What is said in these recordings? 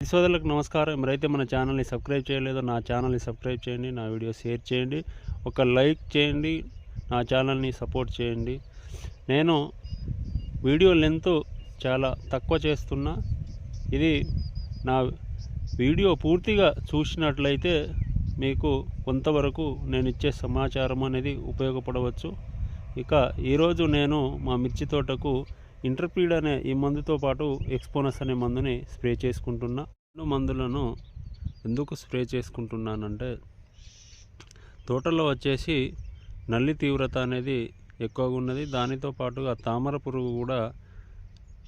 సోదరులకు నమస్కారం. ఎవరైతే మన ఛానల్ని సబ్స్క్రైబ్ చేయలేదో నా ఛానల్ని సబ్స్క్రైబ్ చేయండి నా వీడియో షేర్ చేయండి ఒక లైక్ చేయండి నా ఛానల్ని సపోర్ట్ చేయండి. నేను వీడియో లెంత్ చాలా తక్కువ చేస్తున్నా. ఇది నా వీడియో పూర్తిగా చూసినట్లయితే మీకు కొంతవరకు నేను ఇచ్చే సమాచారం అనేది ఉపయోగపడవచ్చు. ఇక ఈరోజు నేను మా మిర్చి తోటకు ఇంటర్పీడ్ అనే ఈ మందుతో పాటు ఎక్స్పోనస్ అనే మందుని స్ప్రే చేసుకుంటున్నా. రెండు మందులను ఎందుకు స్ప్రే చేసుకుంటున్నానంటే తోటలో వచ్చేసి నల్లి తీవ్రత అనేది ఎక్కువగా ఉన్నది. దానితో పాటుగా తామర పురుగు కూడా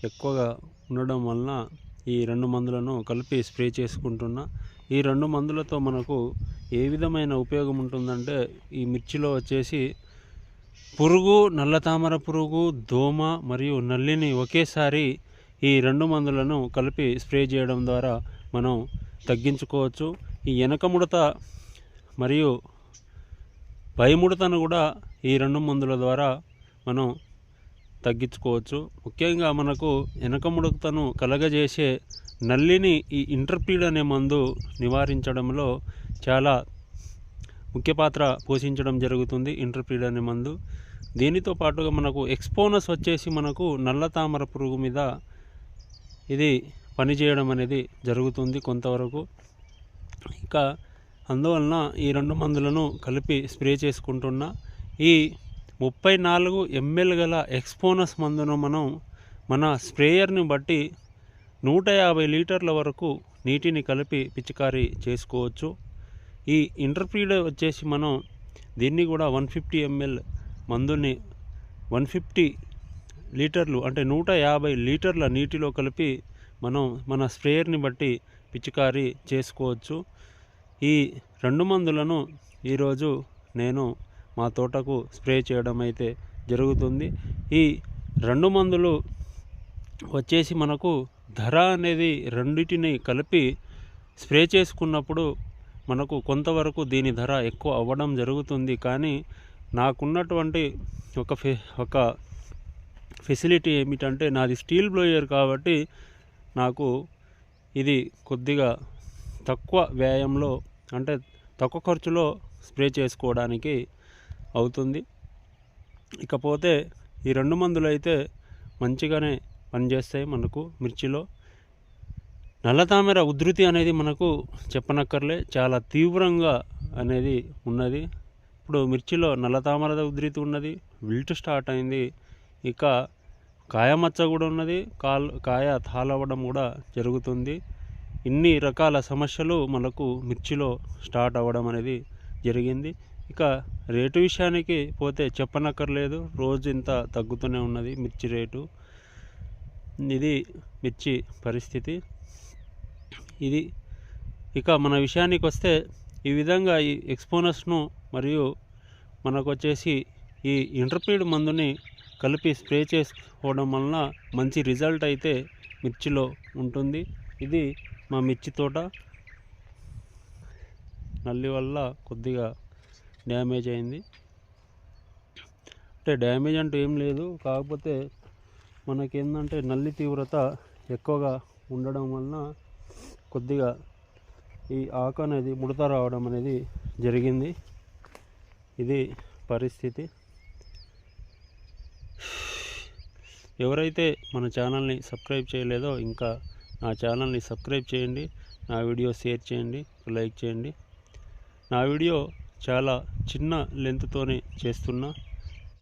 ఎక్కువగా ఉండడం వలన ఈ రెండు మందులను కలిపి స్ప్రే చేసుకుంటున్నా. ఈ రెండు మందులతో మనకు ఏ విధమైన ఉపయోగం ఉంటుందంటే ఈ మిర్చిలో వచ్చేసి పురుగు నల్ల తామర పురుగు దోమ మరియు నల్లిని ఒకేసారి ఈ రెండు మందులను కలిపి స్ప్రే చేయడం ద్వారా మనం తగ్గించుకోవచ్చు. ఈ వెనకముడత మరియు భయముడతను కూడా ఈ రెండు మందుల ద్వారా మనం తగ్గించుకోవచ్చు. ముఖ్యంగా మనకు వెనకముడతను కలగజేసే నల్లిని ఈ ఇంటర్పీడ్ అనే మందు నివారించడంలో చాలా ముఖ్య పాత్ర పోషించడం జరుగుతుంది. ఇంటర్పీడ్ అనే మందు దీనితో పాటుగా మనకు ఎక్స్పోనస్ వచ్చేసి మనకు నల్ల తామర పురుగు మీద ఇది పనిచేయడం అనేది జరుగుతుంది కొంతవరకు. ఇంకా అందువలన ఈ రెండు మందులను కలిపి స్ప్రే చేసుకుంటున్నా ఈ ముప్పై నాలుగు ఎంఎల్ గల ఎక్స్పోనస్ మందును మనం మన స్ప్రేయర్ని బట్టి నూట యాభై లీటర్ల వరకు నీటిని కలిపి పిచికారీ చేసుకోవచ్చు. ఈ ఇంటర్పీడ్ వచ్చేసి మనం దీన్ని కూడా వన్ ఫిఫ్టీ ఎంఎల్ మందుని వన్ ఫిఫ్టీ లీటర్లు అంటే నూట యాభై లీటర్ల నీటిలో కలిపి మనం మన స్ప్రేయర్ని బట్టి పిచికారీ చేసుకోవచ్చు. ఈ రెండు మందులను ఈరోజు నేను మా తోటకు స్ప్రే చేయడం అయితే జరుగుతుంది. ఈ రెండు మందులు వచ్చేసి మనకు ధర అనేది రెండిటిని కలిపి స్ప్రే చేసుకున్నప్పుడు మనకు కొంతవరకు దీని ధర ఎక్కువ అవ్వడం జరుగుతుంది. కానీ నాకున్నటువంటి ఒక ఫె ఒక ఫెసిలిటీ ఏమిటంటే నాది స్టీల్ బ్లోయర్ కాబట్టి నాకు ఇది కొద్దిగా తక్కువ వ్యయంలో అంటే తక్కువ ఖర్చులో స్ప్రే చేసుకోవడానికి అవుతుంది. ఇకపోతే ఈ రెండు మందులు అయితే మంచిగానే పనిచేస్తాయి మనకు మిర్చిలో. నల్ల తామర ఉధృతి అనేది మనకు చెప్పనక్కర్లే చాలా తీవ్రంగా అనేది ఉన్నది. ఇప్పుడు మిర్చిలో నల్లతామర ఉధృతి ఉన్నది విల్ట్ స్టార్ట్ అయింది. ఇక కాయ మచ్చ కూడా ఉన్నది కాల్ కాయ తాళవడం కూడా జరుగుతుంది. ఇన్ని రకాల సమస్యలు మనకు మిర్చిలో స్టార్ట్ అవ్వడం అనేది జరిగింది. ఇక రేటు విషయానికి పోతే చెప్పనక్కర్లేదు రోజు ఇంత తగ్గుతూనే ఉన్నది మిర్చి రేటు. ఇది మిర్చి పరిస్థితి. ఇది ఇక మన విషయానికి వస్తే ఈ విధంగా ఈ ఎక్స్పోనస్ను మరియు మనకు వచ్చేసి ఈ ఇంటర్పీడ్ మందుని కలిపి స్ప్రే చేసుకోవడం వలన మంచి రిజల్ట్ అయితే మిర్చిలో ఉంటుంది. ఇది మా మిర్చి తోట. నల్లి వల్ల కొద్దిగా డ్యామేజ్ అయింది. అంటే డ్యామేజ్ అంటూ ఏం లేదు. కాకపోతే మనకేందంటే నల్లి తీవ్రత ఎక్కువగా ఉండడం వలన కొద్దిగా ఈ ఆకు అనేది ముడత రావడం అనేది జరిగింది. ఇది పరిస్థితి. ఎవరైతే మన ఛానల్ని సబ్స్క్రైబ్ చేయలేదో ఇంకా నా ఛానల్ని సబ్స్క్రైబ్ చేయండి నా వీడియో షేర్ చేయండి లైక్ చేయండి. నా వీడియో చాలా చిన్న లెంత్తోనే చేస్తున్నా.